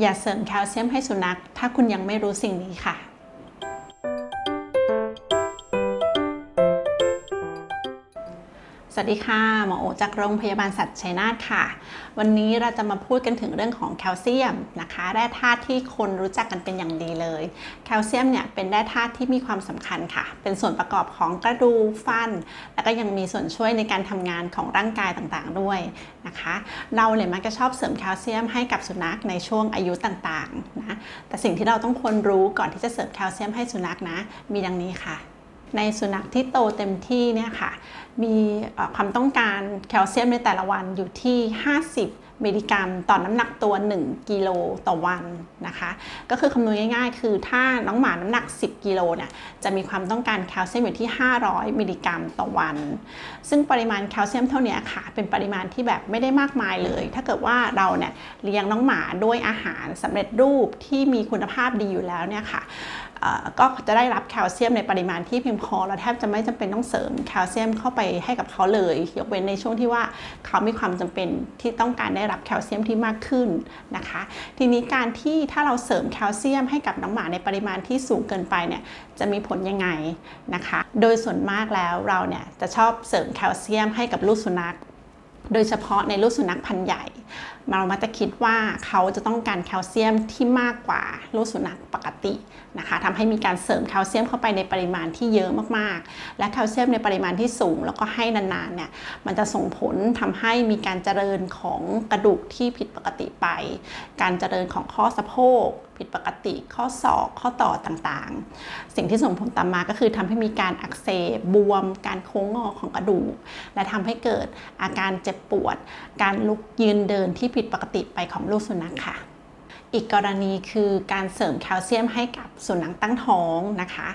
อย่าเสริมแคลเซียมให้สุนัข ถ้าคุณยังไม่รู้สิ่งนี้ค่ะ วัสดีค่ะ หมอโอจากโรงพยาบาลสัตว์ชัยนาทค่ะ วันนี้เราจะมาพูดกันถึงเรื่องของแคลเซียมนะคะแร่ธาตุที่คนรู้จักกันเป็นอย่างดีเลย แคลเซียมเนี่ยเป็นแร่ธาตุที่มีความสำคัญค่ะ เป็นส่วนประกอบของกระดูกฟัน แล้วก็ยังมีส่วนช่วยในการทำงานของร่างกายต่างๆด้วยนะคะ เราเนี่ยมักจะชอบเสริมแคลเซียมให้กับสุนัขในช่วงอายุต่างๆนะแต่สิ่งที่เราต้องควรรู้ก่อนที่จะเสริมแคลเซียมให้สุนัขนะ มีดังนี้ค่ะ ในสุนัขที่โตเต็มที่เนี่ยค่ะมีความต้องการแคลเซียมในแต่ละวันอยู่ที่ 50 มิลลิกรัมต่อน้ำหนักตัว 1กิโลต่อวันนะคะ ก็คือคำนวณง่ายๆ คือถ้าน้องหมาน้ำหนัก 10กิโลเนี่ยจะมีความต้องการแคลเซียมอยู่ที่ 500 มิลลิกรัมต่อวัน ซึ่งปริมาณแคลเซียมเท่านี้ค่ะ เป็นปริมาณที่แบบไม่ได้มากมายเลย ถ้าเกิดว่าเราเนี่ยเลี้ยงน้องหมาด้วยอาหารสำเร็จรูปที่มีคุณภาพดีอยู่แล้วเนี่ยค่ะก็จะได้รับแคลเซียมในปริมาณที่เพียงพอเราแทบจะไม่จำเป็นต้องเสริมแคลเซียมเข้าไปให้กับเขาเลย ยกเว้นในช่วงที่ว่าเขามีความจำเป็นที่ต้องการได้รับแคลเซียมที่มากขึ้นนะคะ ทีนี้การที่ถ้าเราเสริมแคลเซียมให้กับน้องหมาในปริมาณที่สูงเกินไปเนี่ยจะมีผลยังไงนะคะ โดยส่วนมากแล้วเราเนี่ยจะชอบเสริมแคลเซียมให้กับลูกสุนัข โดยเฉพาะในลูกสุนัขพันธุ์ใหญ่ เรามักจะคิดว่าเขาจะต้องการแคลเซียมที่มากกว่าลูกสุนัขปกตินะคะทำให้มีการเสริมแคลเซียมเข้าไปในปริมาณที่เยอะมากๆ และแคลเซียมในปริมาณที่สูง แล้วก็ให้นานๆเนี่ยมันจะส่งผลทำให้มีการเจริญของกระดูกที่ผิดปกติไป การเจริญของข้อสะโพกผิดปกติข้อศอกข้อต่อต่างๆ สิ่งที่ส่งผลตามมาก็คือทำให้มีการอักเสบบวม การโค้งงอของกระดูก และทำให้เกิดอาการเจ็บปวด การลุกยืนเดินที่ผิดปกติไปของลูกสุนัขค่ะ อีกกรณีคือการเสริมแคลเซียมให้กับสุนัขตั้งท้องนะคะ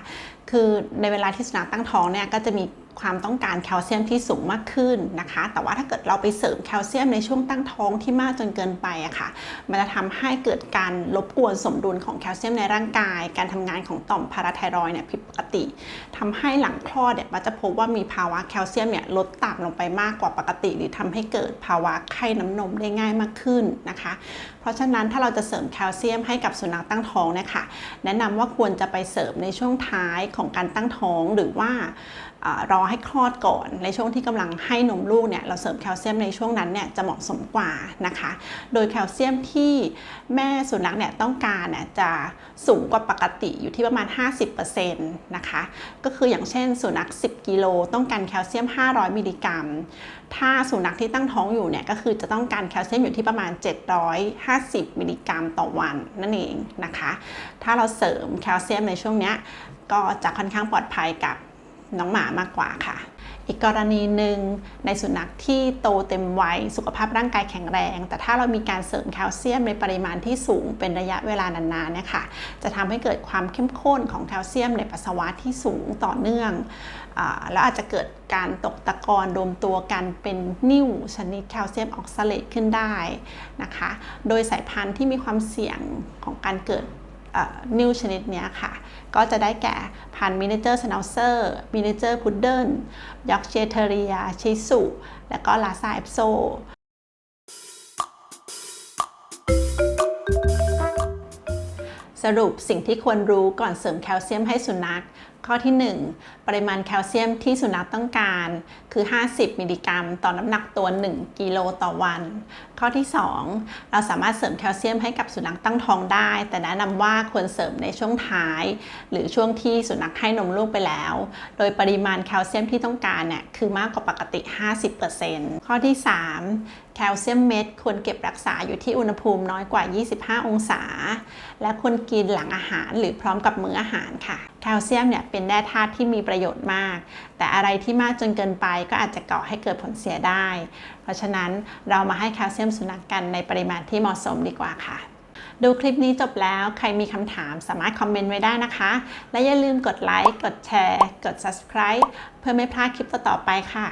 คือในเวลาที่สุนัขตั้งท้องเนี่ยก็จะมี ความต้องการแคลเซียมที่สูงมากขึ้นนะคะ แต่ว่าถ้าเกิดเราไปเสริมแคลเซียมในช่วงตั้งท้องที่มากจนเกินไปอะค่ะ มันจะทำให้เกิดการรบกวนสมดุลของแคลเซียมในร่างกาย การทำงานของต่อมพาราไทรอย์เนี่ยผิดปกติทำให้หลังคลอดเนี่ยมันจะพบว่ามีภาวะแคลเซียมเนี่ยลดต่ำลงไปมากกว่าปกติ หรือทำให้เกิดภาวะไข้น้ำนมได้ง่ายมากขึ้นนะคะ เพราะฉะนั้นถ้าเราจะเสริมแคลเซียมให้กับสุนัขตั้งท้องเนะคะแนะนำว่าควรจะไปเสริมในช่วงท้ายของการตั้งท้องหรือว่า รอให้คลอดก่อน ในช่วงที่กำลังให้นมลูกเนี่ยเราเสริมแคลเซียมในช่วงนั้นเนี่ยจะเหมาะสมกว่านะคะ โดยแคลเซียมที่แม่สุนัขเนี่ยต้องการเนี่ยจะสูงกว่าปกติอยู่ที่ประมาณ 50%นะคะ ก็คืออย่างเช่นสุนัข 10 กิโลต้องการแคลเซียม 500 มิลลิกรัม ถ้าสุนัขที่ตั้งท้องอยู่เนี่ยก็คือจะต้องการแคลเซียมอยู่ที่ประมาณ 750 มิลลิกรัมต่อวันนั่นเองนะคะ ถ้าเราเสริมแคลเซียมในช่วงเนี้ยก็จะค่อนข้างปลอดภัยกับ น้องหมามากกว่าค่ะ อีกกรณีหนึ่งในสุนัขที่โตเต็มวัยสุขภาพร่างกายแข็งแรง แต่ถ้าเรามีการเสริมแคลเซียมในปริมาณที่สูงเป็นระยะเวลานานๆเนี่ยค่ะจะทำให้เกิดความเข้มข้นของแคลเซียมในปัสสาวะที่สูงต่อเนื่องอแล้วอาจจะเกิดการตกตะกอนรวมตัวกันเป็นนิ่วชนิดแคลเซียมออกซาเลตขึ้นได้นะคะ โดยสายพันธุ์ที่มีความเสี่ยงของการเกิดนิ่วชนิดนี้ค่ะ ก็จะได้แก่ พันธุ์มินิเจอร์สนลเซอร์มินิเจอร์พุดเดิลยอร์กเชเทเรีย ชิสุ และก็ลาซาเอฟโซสรุปสิ่งที่ควรรู้ก่อนเสริมแคลเซียมให้สุนัข ข้อที่ 1 ปริมาณแคลเซียมที่สุนัขต้องการ คือ 50 มิลลิกรัม ต่อน้ำหนักตัว 1 กิโลต่อวัน ข้อที่ 2 เราสามารถเสริมแคลเซียมให้กับสุนัขตั้งท้องได้ แต่แนะนำว่าควรเสริมในช่วงท้าย หรือช่วงที่สุนัขให้นมลูกไปแล้ว โดยปริมาณแคลเซียมที่ต้องการเนี่ยคือมากกว่าปกติ 50%ข้อที่ 3 แคลเซียมเม็ดควรเก็บรักษาอยู่ที่อุณหภูมิน้อยกว่า 25 องศา และควรกินหลังอาหารหรือพร้อมกับมื้ออาหารค่ะ แคลเซียมเนี่ยเป็นแร่ธาตุที่มีประโยชน์มาก แต่อะไรที่มากจนเกินไปก็อาจจะก่อให้เกิดผลเสียได้ เพราะฉะนั้นเรามาให้แคลเซียมสุนัขกกันในปริมาณที่เหมาะสมดีกว่าค่ะ ดูคลิปนี้จบแล้วใครมีคำถามสามารถคอมเมนต์ไว้ได้นะคะ และอย่าลืมกดไลค์กดแชร์ กด subscribe เพื่อไม่พลาดคลิปต่อๆไปค่ะ